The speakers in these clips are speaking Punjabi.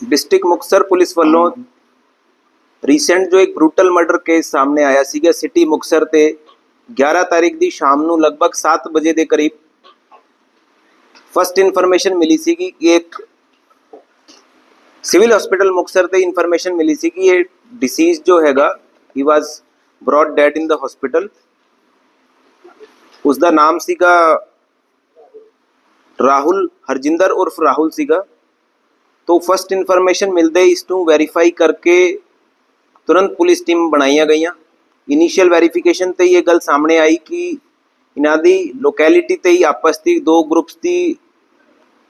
ਡਿਸਟ੍ਰਿਕਟ ਮੁਕਤਸਰ ਪੁਲਿਸ ਵੱਲੋਂ ਰੀਸੈਂਟ ਜੋ ਇੱਕ ਬਰੂਟਲ ਮਰਡਰ ਕੇਸ ਸਾਹਮਣੇ ਆਇਆ ਸੀਗਾ ਸਿਟੀ ਮੁਕਤਸਰ ਤੇ 11 ਤਾਰੀਖ ਦੀ ਸ਼ਾਮ ਨੂੰ ਲਗਭਗ 7 ਵਜੇ ਦੇ ਕਰੀਬ ਫਸਟ ਇਨਫੋਰਮੇਸ਼ਨ ਮਿਲੀ ਸੀਗੀ ਕਿ ਇੱਕ ਸਿਵਲ ਹਸਪੀਟਲ ਮੁਕਤਸਰ ਤੇ ਇਨਫੋਰਮੇਸ਼ਨ ਮਿਲੀ ਸੀ ਕਿ ਇਹ ਡਿਸੀਜ਼ ਜੋ ਹੈਗਾ he was brought dead in the hospital ਉਸ ਦਾ ਨਾਮ ਸੀਗਾ ਰਾਹੁਲ ਹਰਜਿੰਦਰ ਉਰਫ ਰਾਹੁਲ ਸੀਗਾ। ਤੋਂ ਫਸਟ ਇਨਫੋਰਮੇਸ਼ਨ ਮਿਲਦੇ ਹੀ ਇਸ ਨੂੰ ਵੈਰੀਫਾਈ ਕਰਕੇ ਤੁਰੰਤ ਪੁਲਿਸ ਟੀਮ ਬਣਾਈਆਂ ਗਈਆਂ। ਇਨੀਸ਼ੀਅਲ ਵੈਰੀਫਿਕੇਸ਼ਨ ਤੇ ਇਹ ਗੱਲ ਸਾਹਮਣੇ ਆਈ ਕਿ ਇਹਨਾਂ ਦੀ ਲੋਕੈਲਿਟੀ ਤੇ ਹੀ ਆਪਸ ਦੀ ਦੋ ਗਰੁੱਪਸ ਦੀ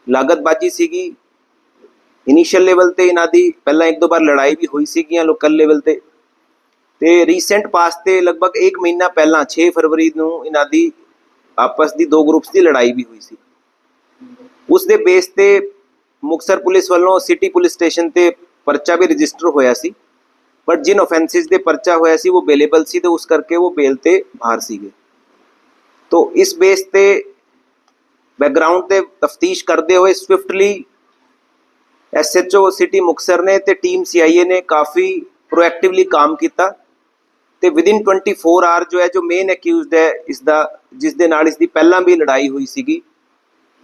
ਲਾਗਤਬਾਜੀ ਸੀਗੀ। ਇਨੀਸ਼ੀਅਲ ਲੈਵਲ ਤੇ ਇਹਨਾਂ ਦੀ ਪਹਿਲਾਂ ਇੱਕ ਦੋ ਵਾਰ ਲੜਾਈ ਵੀ ਹੋਈ ਸੀਗੀਆਂ ਲੋਕਲ ਲੈਵਲ ਤੇ। ਤੇ ਰੀਸੈਂਟ ਪਾਸ ਤੇ ਲਗਭਗ 1 ਮਹੀਨਾ ਪਹਿਲਾਂ 6 ਫਰਵਰੀ ਨੂੰ ਇਹਨਾਂ ਦੀ ਆਪਸ ਦੀ ਦੋ ਗਰੁੱਪਸ ਦੀ ਲੜਾਈ ਵੀ ਹੋਈ ਸੀ। ਉਸ ਦੇ ਬੇਸ ਤੇ ਮੁਕਤਸਰ ਪੁਲਿਸ ਵੱਲੋਂ ਸਿਟੀ ਪੁਲਿਸ ਸਟੇਸ਼ਨ ਤੇ ਪਰਚਾ ਵੀ ਰਜਿਸਟਰ ਹੋਇਆ ਸੀ। ਬਟ ਜਿਨ ਆਫੈਂਸਿਸ ਦੇ ਪਰਚਾ ਹੋਇਆ ਸੀ, ਉਹ ਬੇਲੇਬਲ ਸੀ ਤੇ ਉਸ ਕਰਕੇ ਉਹ ਬੇਲ ਤੇ ਬਾਹਰ ਸੀਗੇ। ਤੋਂ ਇਸ ਬੇਸ ਤੇ ਬੈਕਗ੍ਰਾਉਂਡ ਤੇ ਤਫਤੀਸ਼ ਕਰਦੇ ਹੋਏ ਸਵਿਫਟਲੀ ਐਸਐਚਓ ਸਿਟੀ ਮੁਕਤਸਰ ਨੇ ਤੇ ਟੀਮ ਸੀਆਈਏ ਨੇ ਕਾਫੀ ਪ੍ਰੋਐਕਟਿਵਲੀ ਕੰਮ ਕੀਤਾ। ਤੇ ਵਿਦਿਨ 24 ਆਰ ਜੋ ਹੈ, ਜੋ ਮੇਨ ਅਕਿਊਜ਼ਡ ਹੈ, ਇਸ ਦਾ, ਜਿਸ ਦੇ ਨਾਲ ਇਸ ਦੀ ਪਹਿਲਾਂ ਵੀ ਲੜਾਈ ਹੋਈ ਸੀਗੀ।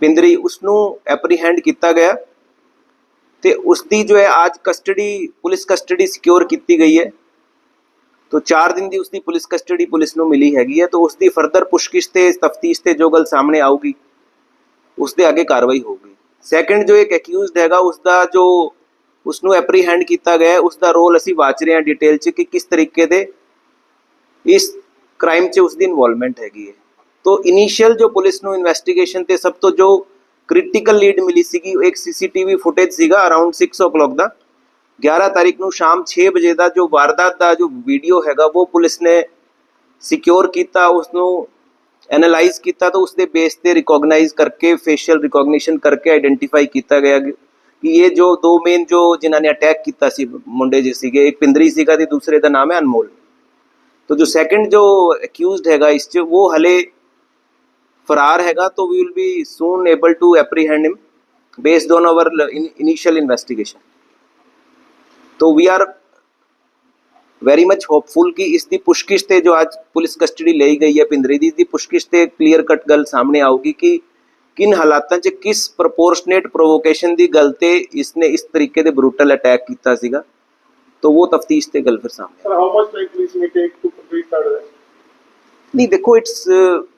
ਪਿੰਦਰੀ ਉਸ ਨੂੰ ਐਪਰੀਹੈਂਡ ਕੀਤਾ ਗਿਆ। ਤੇ ਉਸ ਦੀ ਜੋ ਹੈ ਅੱਜ ਕਸਟਡੀ ਪੁਲਿਸ ਕਸਟਡੀ ਸਿਕਿਉਰ ਕੀਤੀ ਗਈ ਹੈ। ਤੋਂ 4 ਦਿਨ ਦੀ ਉਸਦੀ ਪੁਲਿਸ ਕਸਟਡੀ ਪੁਲਿਸ ਨੂੰ ਮਿਲੀ ਹੈਗੀ ਹੈ ਤੋਂ ਉਸਦੀ ਫਰਦਰ ਪੁੱਛਗਿੱਛ ਤੇ ਤਫਤੀਸ਼ ਤੇ ਜੋ ਗੱਲ ਸਾਹਮਣੇ ਆਊਗੀ ਉਸਦੇ ਅੱਗੇ ਕਾਰਵਾਈ ਹੋਊਗੀ। ਸੈਕੰਡ ਜੋ ਇੱਕ ਅਕਿਊਜ਼ਡ ਹੈਗਾ ਉਸਦਾ ਜੋ ਉਸ ਨੂੰ ਐਪਰੀਹੈਂਡ ਕੀਤਾ ਗਿਆ ਹੈ, ਉਸ ਰੋਲ ਅਸੀਂ ਵਾਚ ਰਹੇ ਹਾਂ ਡਿਟੇਲ ਚ ਕਿ ਕਿਸ ਤਰੀਕੇ ਦੇ ਇਸ ਕ੍ਰਾਈਮ 'ਚ ਉਸਦੀ ਇਨਵੋਲਵਮੈਂਟ ਹੈਗੀ ਹੈ। ਤੋ ਇਨੀਸ਼ੀਅਲ ਜੋ ਪੁਲਿਸ ਨੂੰ ਇਨਵੈਸਟੀਗੇਸ਼ਨ ਤੇ ਸਭ ਤੋਂ ਜੋ ਕ੍ਰਿਟੀਕਲ ਲੀਡ ਮਿਲੀ ਸੀਗੀ ਉਹ ਇੱਕ ਸੀਸੀਟੀਵੀ ਫੁਟੇਜ ਸੀਗਾ ਅਰਾਊਂਡ 6 o'clock ਦਾ 11 ਤਾਰੀਖ ਨੂੰ ਸ਼ਾਮ 6 ਵਜੇ ਦਾ ਜੋ ਵਾਰਦਾਤ ਦਾ ਜੋ ਵੀਡੀਓ ਹੈਗਾ ਉਹ ਪੁਲਿਸ ਨੇ ਸਿਕਿਉਰ ਕੀਤਾ ਉਸ ਨੂੰ ਐਨਾਲਾਈਜ਼ ਕੀਤਾ ਤਾਂ ਉਸ ਦੇ ਬੇਸ ਤੇ ਰਿਕੋਗਨਾਈਜ਼ ਕਰਕੇ ਫੇਸ਼ੀਅਲ ਰਿਕੋਗਨੀਸ਼ਨ ਕਰਕੇ ਆਇਡੈਂਟੀਫਾਈ ਕੀਤਾ ਗਿਆ ਕਿ ਇਹ ਜੋ ਦੋ ਮੇਨ ਜੋ ਜਿਨ੍ਹਾਂ ਨੇ ਅਟੈਕ ਕੀਤਾ ਸੀ ਮੁੰਡੇ ਜੀ ਸੀਗੇ ਇੱਕ ਪਿੰਦਰੀ ਸੀਗਾ ਤੇ ਦੂਸਰੇ ਦਾ ਨਾਮ ਹੈ ਅਨਮੋਲ तो जो सेकंड जो अक्यूज्ड हैगा इस च वो हले फरार हैगा तो we will be soon able to apprehend him based on our initial investigation तो we are very much hopeful कि इसकी पुष्किश से जो आज पुलिस कस्टडी ले गई है पिंदरीदी इसकी पुष्किश से क्लीयर कट गल सामने आऊगी कि किन हालातों से किस प्रपोर्शनेट प्रोवोकेशन की गलते इसने इस तरीके के ब्रूटल अटैक किया तो वो तफ्तीश से गल फिर सामने। ਨਹੀਂ ਦੇਖੋ ਇਟਸ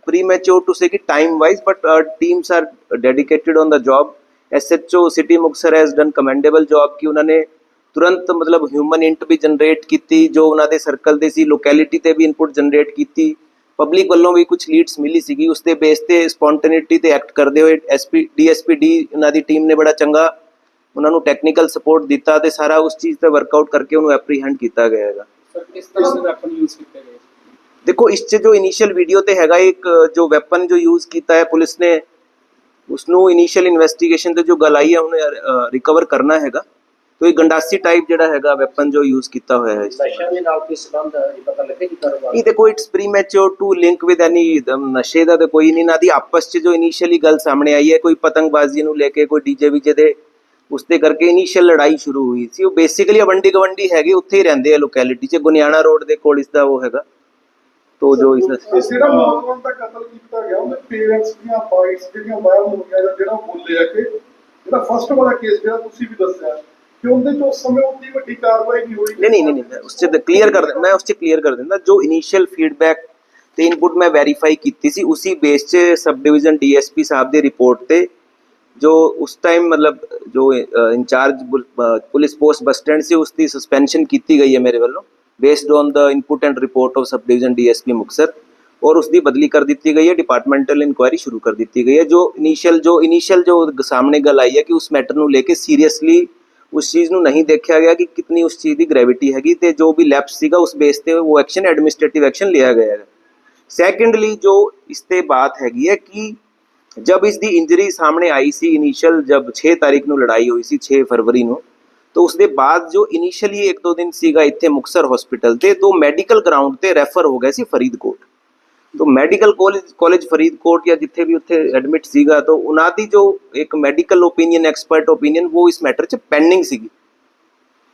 ਪ੍ਰੀਮੈਚੁਰ ਟੂ ਸੇ ਕਿ time wise but teams are dedicated on the job SHO city Muktsar has done commendable job ਕਿ ਉਹਨਾਂ ਨੇ ਤੁਰੰਤ ਮਤਲਬ ਹਿਊਮਨ ਇੰਟ ਵੀ ਜਨਰੇਟ ਕੀਤੀ ਜੋ ਉਹਨਾਂ ਦੇ ਸਰਕਲ ਦੇ ਸੀ ਲੋਕੈਲਿਟੀ ਤੇ ਵੀ ਇਨਪੁਟ ਜਨਰੇਟ ਕੀਤੀ ਪਬਲਿਕ ਵੱਲੋਂ ਵੀ ਕੁਝ ਲੀਡਸ ਮਿਲੀ ਸੀਗੀ ਉਸ ਤੇ ਬੇਸ ਤੇ ਸਪੌਂਟੇਨਿਟੀ ਤੇ ਐਕਟ ਕਰਦੇ ਹੋਏ ਐਸਪੀ ਡੀਐਸਪੀ ਡੀ ਉਹਨਾਂ ਦੀ ਟੀਮ ਨੇ ਬੜਾ ਚੰਗਾ ਉਹਨਾਂ ਨੂੰ ਟੈਕਨੀਕਲ ਸਪੋਰਟ ਦਿੱਤਾ ਤੇ ਸਾਰਾ ਉਸ ਚੀਜ਼ ਤੇ ਵਰਕਆਊਟ ਕਰਕੇ ਉਹਨੂੰ ਐਪਰੀਹੈਂਡ ਕੀਤਾ ਗਿਆ ਹੈਗਾ ਸਰ ਕਿਸ ਤਰ੍ਹਾਂ ਦੇ ਵੈਪਨ ਯੂਜ਼ ਕੀਤੇ ਗਏ ਦੇਖੋ ਇਸ 'ਚ ਜੋ ਇਨੀਸ਼ੀਅਲ ਵੀਡੀਓ ਤੇ ਹੈਗਾ ਇੱਕ ਜੋ ਵੈਪਨ ਜੋ ਯੂਜ਼ ਕੀਤਾ ਹੈ ਪੁਲਿਸ ਨੇ ਉਸ ਨੂੰ ਇਨੀਸ਼ੀਅਲ ਇਨਵੈਸਟੀਗੇਸ਼ਨ ਤੇ ਜੋ ਗੱਲ ਆਈ ਹੈ ਉਹਨੇ ਰਿਕਵਰ ਕਰਨਾ ਹੈਗਾ। तो ਇਹ ਗੰਡਾਸੀ ਟਾਈਪ ਜਿਹੜਾ ਹੈਗਾ ਵੈਪਨ ਜੋ ਯੂਜ਼ ਕੀਤਾ ਹੋਇਆ ਹੈ। ਨਸ਼ਿਆਂ ਦੇ ਨਾਲ ਕੋਈ ਸੰਬੰਧ ਹੈ? ਇਹ ਪਤਾ ਲੱਗੇ ਕਿ ਕਾਰੋਬਾਰ ਇਹ ਦੇਖੋ it's premature to link with any ਨਸ਼ੇ ਦਾ ਤੇ ਕੋਈ ਨਹੀਂ ਨਾ ਦੀ ਆਪਸ 'ਚ ਜੋ ਇਨੀਸ਼ੀਅਲੀ ਗੱਲ ਸਾਹਮਣੇ ਆਈ ਹੈ ਕੋਈ ਪਤੰਗਬਾਜ਼ੀ ਨੂੰ ਲੈ ਕੇ ਕੋਈ ਡੀਜੇ ਵੀਜੇ ਦੇ ਉਸ ਤੇ ਕਰਕੇ ਇਨੀਸ਼ੀਅਲ ਲੜਾਈ ਸ਼ੁਰੂ ਹੋਈ ਸੀ। ਉਹ ਬੇਸਿਕਲੀ ਅਵੰਡੀ ਗਵੰਡੀ ਹੈਗੇ ਉੱਥੇ ਹੀ ਰਹਿੰਦੇ ਆ ਲੋਕੈਲਿਟੀ 'ਚ। ਗੁਨਿਆਣਾ ਰੋਡ ਦੇ ਕੋਲ ਇਸ ਦਾ ਉਹ ਹੈਗਾ। ਜੋ ਇਸ ਤੇ ਜਿਹੜਾ ਨੌਜਵਾਨ ਦਾ ਕਤਲ ਕੀਤਾ ਗਿਆ ਉਹਦੇ ਪੇਰੈਂਟਸ ਦੀਆਂ ਵਾਈਸ ਜਿਹੜੀਆਂ ਵਾਇਰਲ ਹੋ ਗਿਆ ਜਾਂ ਜਿਹੜਾ ਬੋਲਿਆ ਕਿ ਜਿਹੜਾ ਫਸਟ ਵਾਲਾ ਕੇਸ ਜਿਹੜਾ ਤੁਸੀਂ ਵੀ ਦੱਸਿਆ ਕਿ ਉਹਦੇ ਚ ਉਸ ਸਮੇਂ ਉਨੀ ਵੱਡੀ ਕਾਰਵਾਈ ਨਹੀਂ ਹੋਈ। ਨਹੀਂ ਨਹੀਂ ਨਹੀਂ ਨਹੀਂ, ਮੈਂ ਉਸ 'ਚ ਕਲੀਅਰ ਕਰ ਦਿੰ- ਮੈਂ ਉਸ 'ਚ ਕਲੀਅਰ ਕਰ ਦਿੰਦਾ ਜੋ ਇਨੀਸ਼ੀਅਲ ਫੀਡਬੈਕ ਤੇ ਇਨਪੁਟ ਮੈਂ ਵੈਰੀਫਾਈ ਕੀਤੀ ਸੀ ਉਸੇ ਬੇਸ 'ਚ ਸਬ ਡਿਵੀਜ਼ਨ ਡੀਐਸਪੀ ਸਾਹਿਬ ਦੀ ਰਿਪੋਰਟ ਤੇ ਜੋ ਉਸ ਟਾਈਮ ਮਤਲਬ ਜੋ incharge police post bus stand ਸੀ ਉਸ ਦੀ ਸਸਪੈਂਸ਼ਨ ਕੀਤੀ ਗਈ ਹੈ ਮੇਰੇ ਵੱਲੋਂ। Based on the input and report of sub division DSP Muktsar ਔਰ ਉਸ ਦੀ ਬਦਲੀ ਕਰ ਦਿੱਤੀ ਗਈ ਹੈ ਡਿਪਾਰਟਮੈਂਟਲ ਇਨਕੁਆਇਰੀ ਸ਼ੁਰੂ ਕਰ ਦਿੱਤੀ ਗਈ ਹੈ ਜੋ ਇਨੀਸ਼ੀਅਲ ਜੋ ਇਨੀਸ਼ੀਅਲ ਜੋ ਸਾਹਮਣੇ ਗੱਲ ਆਈ ਹੈ ਕਿ ਉਸ ਮੈਟਰ ਨੂੰ ਲੈ ਕੇ ਸੀਰੀਅਸਲੀ ਉਸ ਚੀਜ਼ ਨੂੰ ਨਹੀਂ ਦੇਖਿਆ ਗਿਆ ਕਿ ਕਿਤਨੀ ਉਸ ਚੀਜ਼ ਦੀ ਗ੍ਰੈਵਿਟੀ ਹੈਗੀ ਤੇ ਜੋ ਵੀ ਲੈਪਸ ਸੀਗਾ ਉਸ ਬੇਸ ਤੇ ਉਹ ਐਕਸ਼ਨ ਐਡਮਿਨਿਸਟ੍ਰੇਟਿਵ ਐਕਸ਼ਨ ਲਿਆ ਗਿਆ ਹੈ ਸੈਕੰਡਲੀ ਜੋ ਇਸ ਤੇ ਬਾਤ ਹੈਗੀ ਹੈ ਕਿ ਜਬ ਇਸ ਦੀ ਇੰਜਰੀ ਸਾਹਮਣੇ ਆਈ ਸੀ ਇਨੀਸ਼ੀਅਲ ਜਬ 6 ਤਾਰੀਖ ਨੂੰ ਲੜਾਈ ਹੋਈ ਸੀ 6 ਫਰਵਰੀ ਨੂੰ तो ਉਸ ਦੇ ਬਾਅਦ ਜੋ ਇਨੀਸ਼ੀਅਲੀ ਇੱਕ ਦੋ ਦਿਨ ਸੀਗਾ ਇੱਥੇ ਮੁਕਸਰ ਹਸਪੀਟਲ ਤੇ ਤੋਂ ਮੈਡੀਕਲ ਗਰਾਊਂਡ ਤੇ ਰੈਫਰ ਹੋ ਗਿਆ ਸੀ ਫਰੀਦਕੋਟ। ਤੋ ਮੈਡੀਕਲ ਕਾਲਜ ਕਾਲਜ ਫਰੀਦਕੋਟ ਜਾਂ ਜਿੱਥੇ ਵੀ ਉੱਥੇ ਐਡਮਿਟ ਸੀਗਾ, ਤਾਂ ਉਹਨਾਂ ਦੀ ਜੋ ਇੱਕ ਮੈਡੀਕਲ ਓਪੀਨੀਅਨ ਐਕਸਪਰਟ ਓਪੀਨੀਅਨ ਉਹ ਇਸ ਮੈਟਰ 'ਚ ਪੈਂਡਿੰਗ ਸੀਗੀ।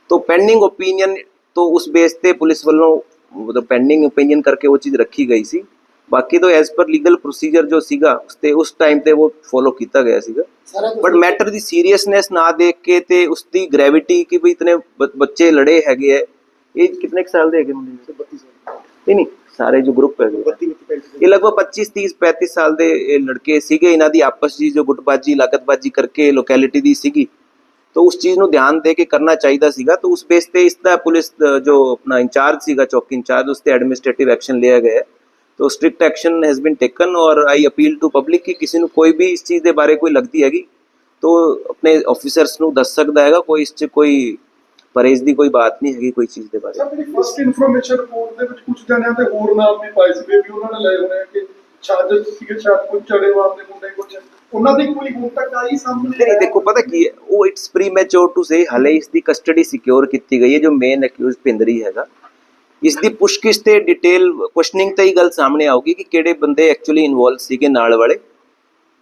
ਤੋ ਪੈਂਡਿੰਗ ਓਪੀਨੀਅਨ ਤੋਂ ਉਸ ਬੇਸ ਤੇ ਪੁਲਿਸ ਵੱਲੋਂ ਮਤਲਬ ਪੈਂਡਿੰਗ ਓਪੀਨੀਅਨ ਕਰਕੇ ਉਹ ਚੀਜ਼ ਰੱਖੀ ਗਈ ਸੀ। ਬਾਕੀ ਤੋਂ ਐਜ਼ ਪਰ ਲੀਗਲ ਪ੍ਰੋਸੀਜਰ ਜੋ ਸੀਗਾ ਉਸ ਤੇ ਉਸ ਟਾਈਮ ਤੇ ਉਹ ਫੋਲੋ ਕੀਤਾ ਗਿਆ ਸੀਗਾ। ਬਟ ਮੈਟਰ ਦੀ ਸੀਰੀਅਸਨੈਸ ਨਾ ਦੇਖ ਕੇ ਤੇ ਉਸ ਦੀ ਗ੍ਰੈਵਿਟੀ ਕਿ ਵੀ ਇਤਨੇ ਬੱਚੇ ਲੜੇ ਹੈਗੇ ਹੈ ਇਹ ਕਿੰਨੇ ਸਾਲ ਦੇ ਹੈਗੇ ਮੁੰਡੇ? 32 ਸਾਲ। ਨਹੀਂ ਨਹੀਂ ਸਾਰੇ ਜੋ ਗਰੁੱਪ ਹੈਗੇ। 32 35 ਇਹ ਲਗਭਗ 25 30 35 ਸਾਲ ਦੇ ਲੜਕੇ ਸੀਗੇ। ਇਹਨਾਂ ਦੀ ਆਪਸ ਦੀ ਜੋ ਗੁੱਟਬਾਜੀ ਲਾਗਤਬਾਜੀ ਕਰਕੇ ਲੋਕੈਲਿਟੀ ਦੀ ਸੀਗੀ। ਤਾਂ ਉਸ ਚੀਜ਼ ਨੂੰ ਧਿਆਨ ਦੇ ਕੇ ਕਰਨਾ ਚਾਹੀਦਾ ਸੀਗਾ। ਤਾਂ ਉਸ ਬੇਸ ਤੇ ਇਸ ਦਾ ਪੁਲਿਸ ਜੋ ਆਪਣਾ ਇੰਚਾਰਜ ਸੀਗਾ ਚੌਕੀ ਇੰਚਾਰਜ ਉਸ ਤੇ ਐਡਮਿਨਿਸਟ੍ਰੇਟਿਵ ਐਕਸ਼ਨ ਲਿਆ ਗਿਆ। ਹੈ ਤਾਂ strict action has been taken ਔਰ ਆਈ ਅਪੀਲ ਟੂ ਪਬਲਿਕ ਕਿ ਕਿਸੇ ਨੂੰ ਕੋਈ ਵੀ ਇਸ ਚੀਜ਼ ਦੇ ਬਾਰੇ ਕੋਈ ਲੱਗਦੀ ਹੈਗੀ ਤਾਂ ਆਪਣੇ ਆਫੀਸਰਸ ਨੂੰ ਦੱਸ ਸਕਦਾ ਹੈਗਾ ਕੋਈ ਇਸ 'ਚ ਕੋਈ ਪਰਹੇਜ਼ ਦੀ ਕੋਈ ਬਾਤ ਨਹੀਂ ਹੈਗੀ ਕੋਈ ਚੀਜ਼ ਦੇ ਬਾਰੇ ਸਰ ਫਸਟ ਇਨਫੋਰਮੇਸ਼ਨ ਰਿਪੋਰਟ ਦੇ ਵਿੱਚ ਕੁਝ ਜਣਿਆਂ ਦੇ ਹੋਰ ਨਾਮ ਵੀ ਪਾਏ ਸੀ ਵੀ ਉਹਨਾਂ ਨੇ ਲਏ ਹੋਣੇ ਆ ਕਿ ਸ਼ਾਇਦ ਸੀਗੇ ਸ਼ਾਇਦ ਕੋਈ ਚੜੇਵਾਲ ਦੇ ਮੁੰਡੇ ਕੁਝ ਉਹਨਾਂ ਦੀ ਕੋਈ ਹੁਣ ਤੱਕ ਆਈ ਸਾਹਮਣੇ ਨਹੀਂ ਦੇਖੋ ਪਤਾ ਕੀ ਹੈ ਉਹ ਇਟਸ ਪ੍ਰੀਮੈਚੁਰ ਟੂ ਸੇ ਹਲੇ ਇਸ ਦੀ ਕਸਟਡੀ ਸਿਕਿਉਰ ਕੀਤੀ ਗਈ ਹੈ ਜੋ ਮੇਨ ਅਕਿਊਜ਼ ਪਿੰਦਰੀ ਹੈਗਾ। ਇਸ ਦੀ ਪੁੱਛਗਿੱਛ ਤੇ ਡਿਟੇਲ ਕੁਐਸਚਨਿੰਗ ਤੇ ਹੀ ਗੱਲ ਸਾਹਮਣੇ ਆਊਗੀ ਕਿ ਕਿਹੜੇ ਬੰਦੇ ਐਕਚੁਅਲੀ ਇਨਵੋਲਵ ਸੀਗੇ ਨਾਲ ਵਾਲੇ।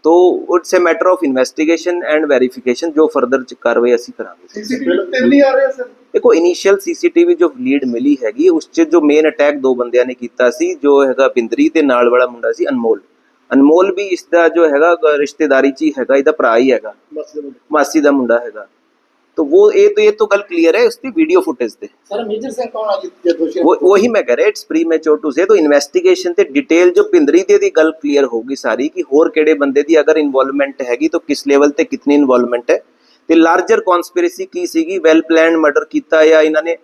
ਤੋ it's a matter of investigation and verification ਜੋ ਫਰਦਰ ਚ ਕਾਰਵਾਈ ਅਸੀਂ ਕਰਾਂਗੇ। ਸੀਸੀਟੀਵੀ ਤਿੰਨ ਹੀ ਆ ਰਹੇ ਆ ਸਰ। ਦੇਖੋ ਇਨੀਸ਼ੀਅਲ ਸੀਸੀਟੀਵੀ ਜੋ ਲੀਡ ਮਿਲੀ ਹੈਗੀ ਉਸ 'ਚ ਜੋ ਮੇਨ ਅਟੈਕ ਦੋ ਬੰਦਿਆਂ ਨੇ ਕੀਤਾ ਸੀ ਜੋ ਹੈਗਾ ਬਿੰਦਰੀ ਤੇ ਨਾਲ ਵਾਲਾ ਮੁੰਡਾ ਸੀ ਅਨਮੋਲ। ਅਨਮੋਲ ਵੀ ਇਸ ਦਾ ਜੋ ਹੈਗਾ ਰਿਸ਼ਤੇਦਾਰੀ 'ਚ ਹੀ ਹੈਗਾ ਇਹਦਾ ਭਰਾ ਹੀ ਹੈਗਾ। ਮਾਸੀ ਦਾ ਮੁੰਡਾ ਹੈਗਾ। तो वो ये तो ये तो गल क्लियर है उसकी वीडियो फुटेज दे ਸਰ ਮੇਜਰ ਸਿੰਘ ਕੌਣ ਆ ਜੀ ਜੇ ਦੋਸ਼ੀ वो वही मैं कह रहा इट्स प्री मैच्योर टू से तो ਇਨਵੈਸਟੀਗੇਸ਼ਨ ਤੇ ਡਿਟੇਲ ਜੋ ਪਿੰਦਰੀ ਦੇ ਦੀ ਗੱਲ ਕਲੀਅਰ ਹੋਗੀ ਸਾਰੀ ਕਿ ਹੋਰ ਕਿਹੜੇ ਬੰਦੇ ਦੀ ਅਗਰ ਇਨਵੋਲਵਮੈਂਟ ਹੈਗੀ ਤਾਂ ਕਿਸ ਲੈਵਲ ਤੇ ਕਿਤਨੀ ਇਨਵੋਲਵਮੈਂਟ ਹੈ ਤੇ ਲਾਰਜਰ ਕਨਸਪੀਰੇਸੀ ਕੀ ਸੀਗੀ ਵੈਲ ਪਲਾਨਡ ਮਰਡਰ ਕੀਤਾ ਜਾਂ ਇਹਨਾਂ ਨੇ